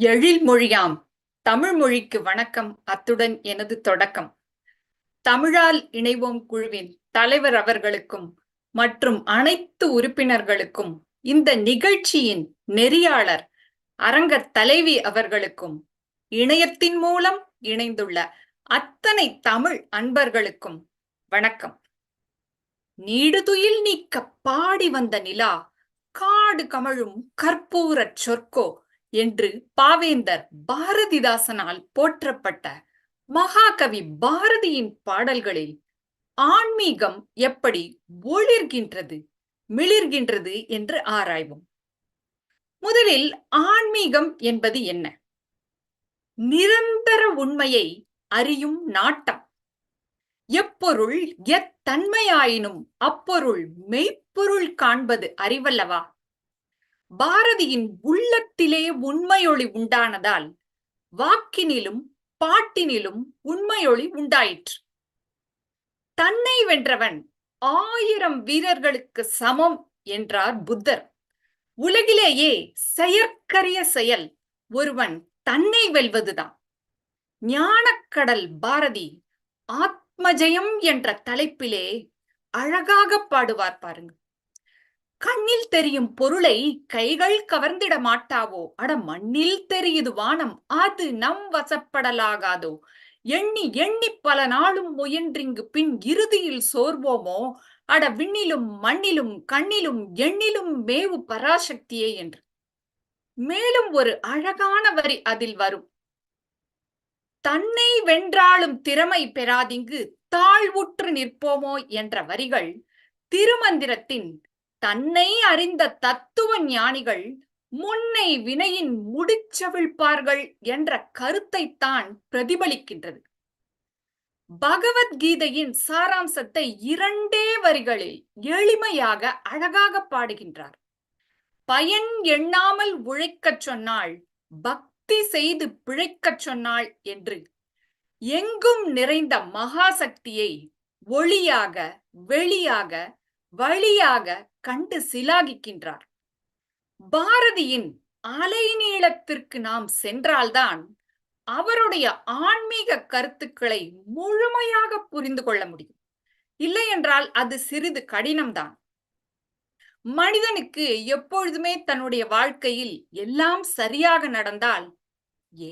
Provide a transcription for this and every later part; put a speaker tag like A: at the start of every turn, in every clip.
A: எழில் மொழியாம். தமிழ் மொழிக்கு வணக்கம். அத்துடன் எனது தொடக்கம். தமிழால் இணைவோம் குழுவின் தலைவர் அவர்களுக்கும் மற்றும் அனைத்து உறுப்பினர்களுக்கும் இந்த நிகழ்ச்சியின் நெறியாளர் அரங்க தலைவி அவர்களுக்கும் இணையத்தின் மூலம் இணைந்துள்ள அத்தனை தமிழ் அன்பர்களுக்கும் வணக்கம். நீடுதுயில் நீக்க பாடி வந்த நிலா காடு கமழும் கற்பூரச் சொற்கோ என்று பாவேந்தர் பாரதிதாசனால் போற்றப்பட்ட மகாகவி பாரதியின் பாடல்களில் ஆன்மீகம் எப்படி ஒளிர்கின்றது மிளிர்கின்றது என்று ஆராய்வோம். முதலில் ஆன்மீகம் என்பது என்ன? நிரந்தர உண்மையை அறியும் நாட்டம். எப்பொருள் எத்தன்மையாயினும் அப்பொருள் மெய்ப்பொருள் காண்பது அறிவல்லவா? பாரதியின் உள்ளத்திலே உண்மையொளி உண்டானதால் வாக்கினிலும் பாட்டினிலும் உண்மையொளி உண்டாயிற்று. தன்னை வென்றவன் ஆயிரம் வீரர்களுக்கு சமம் என்றார் புத்தர். உலகிலேயே செயற்கரிய செயல் ஒருவன் தன்னை வெல்வதுதான். ஞானக்கடல் பாரதி ஆத்மஜயம் என்ற தலைப்பிலே அழகாக பாடுவார் பாருங்க. கண்ணில் தெரியும் பொருளை கைகள் கவர்ந்திட மாட்டாவோ? அட மண்ணில் தெரியுது வானம் அது நம் வசப்படலாகாதோ? எண்ணி எண்ணி பல நாளும் முயன்றிங்கு பின் இறுதியில் சோர்வோமோ? அட விண்ணிலும் மண்ணிலும் கண்ணிலும் எண்ணிலும் மேவு பராசக்தியே என்று. மேலும் ஒரு அழகான வரி அதில் வரும். தன்னை வென்றாலும் திறமை பெறாதிங்கு தாழ்வுற்று நிற்போமோ? என்ற வரிகள் திருமந்திரத்தின் தன்னை அறிந்த தத்துவ ஞானிகள் முன்னை வினையின் முடிச்சவிழ்ப்பார்கள் என்ற கருத்தைத்தான் பிரதிபலிக்கின்றது. பகவத்கீதையின் சாராம்சத்தை இரண்டே வரிகளில் எளிமையாக அழகாக பாடுகின்றார். பயன் எண்ணாமல் உழைக்கச் சொன்னால் பக்தி செய்து பிழைக்கச் சொன்னாள் என்று எங்கும் நிறைந்த மகாசக்தியை ஒளியாக வெளியாக வழியாக கண்டு சிலாகிக்கின்றார். பாரதியின் அலைநீளத்திற்கு நாம் சென்றால்தான் அவருடைய ஆன்மீக கருத்துக்களை முழுமையாக புரிந்து கொள்ள முடியும். இல்லை என்றால் அது சிறிது கடினம்தான். மனிதனுக்கு எப்பொழுதுமே தன்னுடைய வாழ்க்கையில் எல்லாம் சரியாக நடந்தால்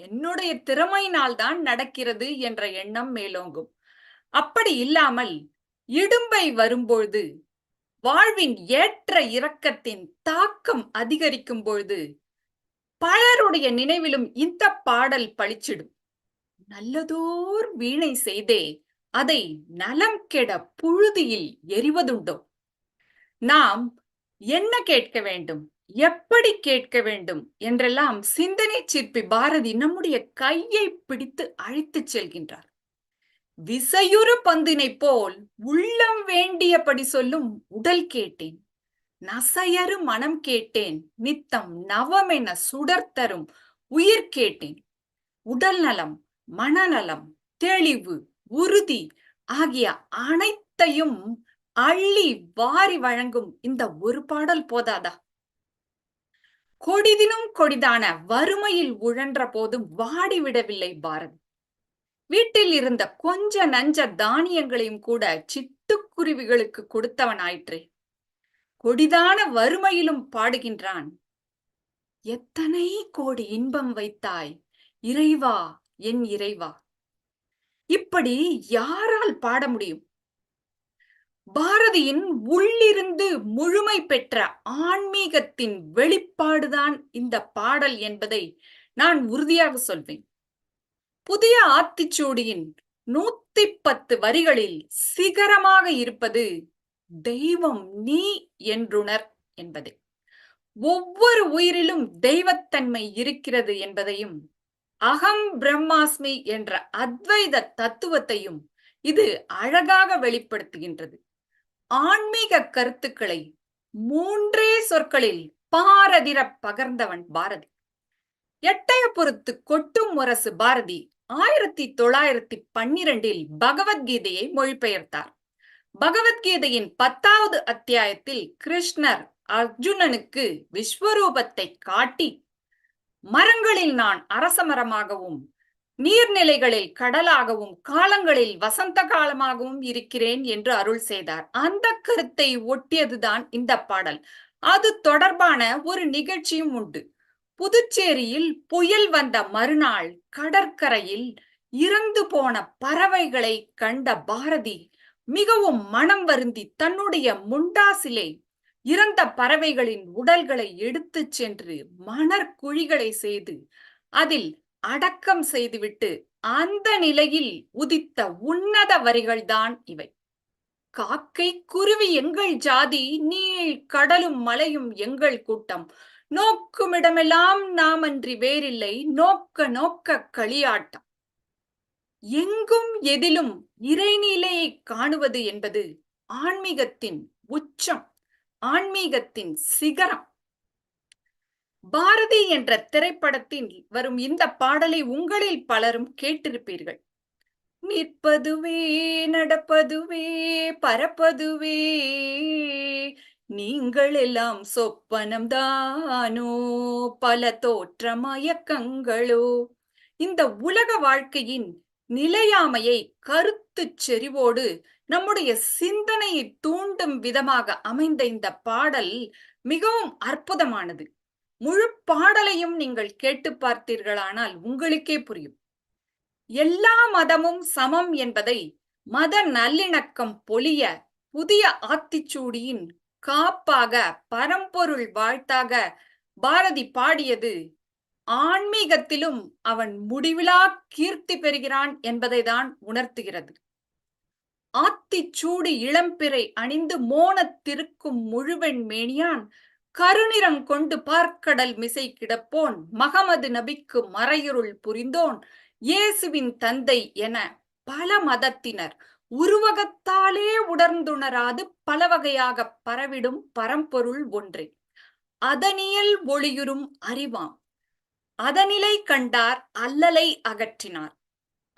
A: என்னுடைய திறமையினால் தான் நடக்கிறது என்ற எண்ணம் மேலோங்கும். அப்படி இல்லாமல் இடும்பை வரும்பொழுது வாழ்வின் ஏற்ற இறக்கத்தின் தாக்கம் அதிகரிக்கும் பொழுது பலருடைய நினைவிலும் இந்த பாடல் பளிச்சிடும். நல்லதோர் வீணை செய்தே அதை நலம் கெட புழுதியில் எரிவதுண்டோ? நாம் என்ன கேட்க வேண்டும்? எப்படி கேட்க வேண்டும்? என்றெல்லாம் சிந்தனை சிற்பி பாரதி நம்முடைய கையை பிடித்து அழைத்துச் செல்கின்றார். விசையுறு பந்தினை போல் உள்ளம் வேண்டியபடி சொல்லும் உடல் கேட்டேன். நசையறு மனம் கேட்டேன். நித்தம் நவமென சுடர்த்தரும் உயிர் கேட்டேன். உடல் நலம் மனநலம் தெளிவு உறுதி ஆகிய அனைத்தையும் அள்ளி வாரி வழங்கும் இந்த ஒரு பாடல் போதாதா? கொடிதினும் கொடிதான வறுமையில் உழன்ற போதும் வாடிவிடவில்லை பாரதி. வீட்டில் இருந்த கொஞ்ச நஞ்ச தானியங்களையும் கூட சிட்டுக்குருவிகளுக்கு கொடுத்தவன் ஆயிற்றே கொடிதான வறுமையிலும் பாடுகின்றான். எத்தனை கோடி இன்பம் வைத்தாய் இறைவா என் இறைவா? இப்படி யாரால் பாட முடியும்? பாரதியின் உள்ளிருந்து முழுமை பெற்ற ஆன்மீகத்தின் வெளிப்பாடுதான் இந்த பாடல் என்பதை நான் உறுதியாக சொல்வேன். புதிய ஆத்திச்சூடியின் நூத்தி பத்து வரிகளில் சிகரமாக இருப்பது தெய்வம் நீ என்றுணர் என்பது. ஒவ்வொரு உயிரிலும் தெய்வத்தன்மை இருக்கிறது என்பதையும் அகம் பிரம்மாஸ்மி என்ற அத்வைத தத்துவத்தையும் இது அழகாக வெளிப்படுத்துகின்றது. ஆன்மீக கருத்துக்களை மூன்றே சொற்களில் பாரதிர பகர்ந்தவன் பாரதி. எட்டயபுரத்து கொட்டும் முரசு பாரதி ஆயிரத்தி தொள்ளாயிரத்தி பன்னிரண்டில் பகவத்கீதையை மொழிபெயர்த்தார். பகவத்கீதையின் பத்தாவது அத்தியாயத்தில் கிருஷ்ணர் அர்ஜுனனுக்கு விஸ்வரூபத்தை காட்டி மரங்களில் நான் அரச மரமாகவும் நீர்நிலைகளில் கடலாகவும் காலங்களில் வசந்த காலமாகவும் இருக்கிறேன் என்று அருள் செய்தார். அந்த கருத்தை ஒட்டியதுதான் இந்த பாடல். அது தொடர்பான ஒரு நிகழ்ச்சியும் உண்டு. புதுச்சேரியில் புயல் வந்த மறுநாள் கடற்கரையில் இறந்து போன பறவைகளை கண்ட பாரதி மிகவும் மனம் வருந்தி தன்னுடைய முண்டாசிலே இறந்த பறவைகளின் உடல்களை எடுத்துச் சென்று மணற்குழிகளை செய்து அதில் அடக்கம் செய்துவிட்டு அந்த நிலையில் உதித்த உன்னத வரிகள்தான் இவை. காக்கை குருவி எங்கள் ஜாதி நீள் கடலும் மலையும் எங்கள் கூட்டம். நோக்குமிடமெல்லாம் நாம் அன்றி வேறில்லை. நோக்க நோக்க களியாட்டம். எங்கும் எதிலும் இறைநிலையை காணுவது என்பது ஆன்மீகத்தின் உச்சம் ஆன்மீகத்தின் சிகரம். பாரதி என்ற திரைப்படத்தில் வரும் இந்த பாடலை உங்களில் பலரும் கேட்டிருப்பீர்கள். நிற்பதுவே நடப்பதுவே பரப்பதுவே நீங்கள் எல்லாம் சொப்பனம் தானோ பல தோற்ற மயக்கங்களோ இந்த உலக வாழ்க்கையின் நிலையாமையை கருத்து செறிவோடு நம்முடைய சிந்தனையை தூண்டும் விதமாக அமைந்த இந்த பாடல் மிகவும் அற்புதமானது. முழு பாடலையும் நீங்கள் கேட்டு பார்த்தீர்களானால் உங்களுக்கே புரியும். எல்லா மதமும் சமம் என்பதை மத நல்லிணக்கம் பொலிய புதிய ஆத்திச்சூடியின் காப்பாக பரம்பொருள் வாழ்த்தாக பாரதி பாடியது. ஆன்மீகத்திலும் அவன் முடிவிலா கீர்த்தி பெறுகிறான் என்பதை தான் உணர்த்துகிறது. ஆத்திச்சூடி இளம்பிறை அணிந்து மோனத்திருக்கும் முழுவெண் மேனியான் கருநிறம் கொண்டு பார்க்கடல் மிசை கிடப்போன் மகமது நபிக்கு மறையுருள் புரிந்தோன் இயேசுவின் தந்தை என பல மதத்தினர் உருவகத்தாலே உணர்ந்துணராது பல வகையாக பரவிடும் பரம்பொருள் ஒன்றே. அதனியல் ஒளியுறும் அறிவாம். அதனிலை கண்டார் அல்லலை அகற்றினார்.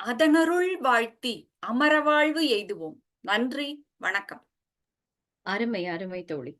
A: அதனருள் வாழ்த்தி அமரவாழ்வு எய்துவோம். நன்றி வணக்கம்.
B: அருமை அருமை தோழி.